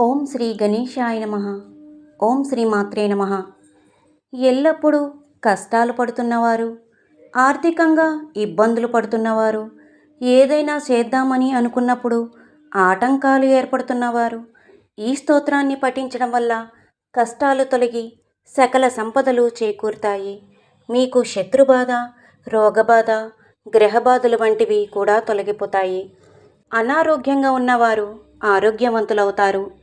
ఓం శ్రీ గణేశాయ నమ. ఓం శ్రీ మాత్రే నమ. ఎల్లప్పుడూ కష్టాలు పడుతున్నవారు ఆర్థికంగా ఇబ్బందులు పడుతున్నవారు ఏదైనా చేద్దామని అనుకున్నప్పుడు ఆటంకాలు ఏర్పడుతున్నవారు. ఈ స్తోత్రాన్ని పఠించడం వల్ల కష్టాలు తొలగి సకల సంపదలు చేకూరుతాయి. మీకు శత్రుబాధ రోగబాధ గ్రహబాధలు వంటివి కూడా తొలగిపోతాయి. అనారోగ్యంగా ఉన్నవారు ఆరోగ్యవంతులవుతారు.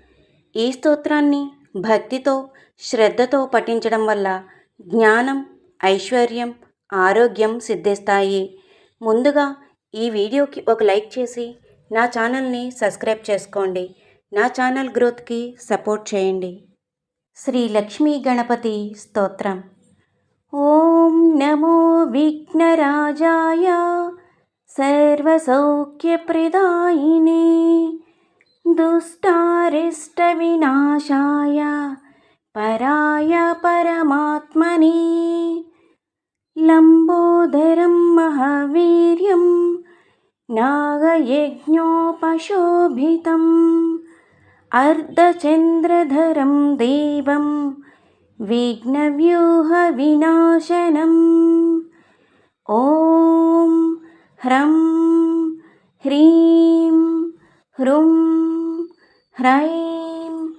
ఈ స్తోత్రాన్ని భక్తితో శ్రద్ధతో పఠించడం వల్ల జ్ఞానం ఐశ్వర్యం ఆరోగ్యం సిద్ధిస్తాయి. ముందుగా ఈ వీడియోకి ఒక లైక్ చేసి నా ఛానల్ని సబ్స్క్రైబ్ చేసుకోండి. నా ఛానల్ గ్రోత్కి సపోర్ట్ చేయండి. శ్రీ లక్ష్మీ గణపతి స్తోత్రం. ఓం నమో విఘ్నరాజాయ సర్వసౌఖ్యప్రదాయినే दुष्टारिष्टविनाशाय पराय परमात्मने। लम्बोदरं महावीर्यं नागयज्ञोपशोभितम्। अर्धचन्द्रधरं देवं विघ्नव्यूहविनाशनम्। ॐ ह्रं ह्रीं ह्रुं ह्रैं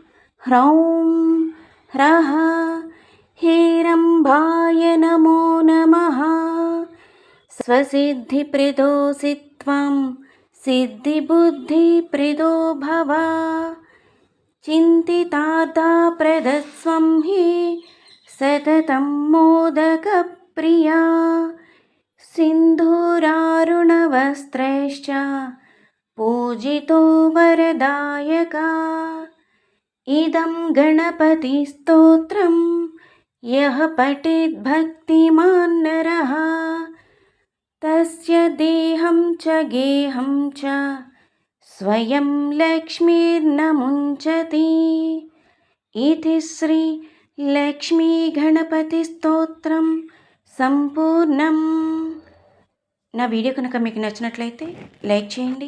ह्रौं ह्रः हेरम्भाय नमो नमः। स्वसिद्धिप्रदोषि त्वं सिद्धिबुद्धिप्रदो भव। चिन्तितार्थप्रदस्वं हि सततं मोदकप्रिया। सिन्धूरारुणवस्त्रैश्च पूजितो वरदायका इदं गणपतिस्तोत्रं यः पठेद्भक्तिमान् नरः तस्य देहं च गेहं च स्वयं लक्ष्मीर्न मुञ्चति इति श्रीलक्ष्मीगणपतिस्तोत्रं సంపూర్ణం నా వీడియో కనుక మీకు నచ్చినట్లయితే లైక్ చేయండి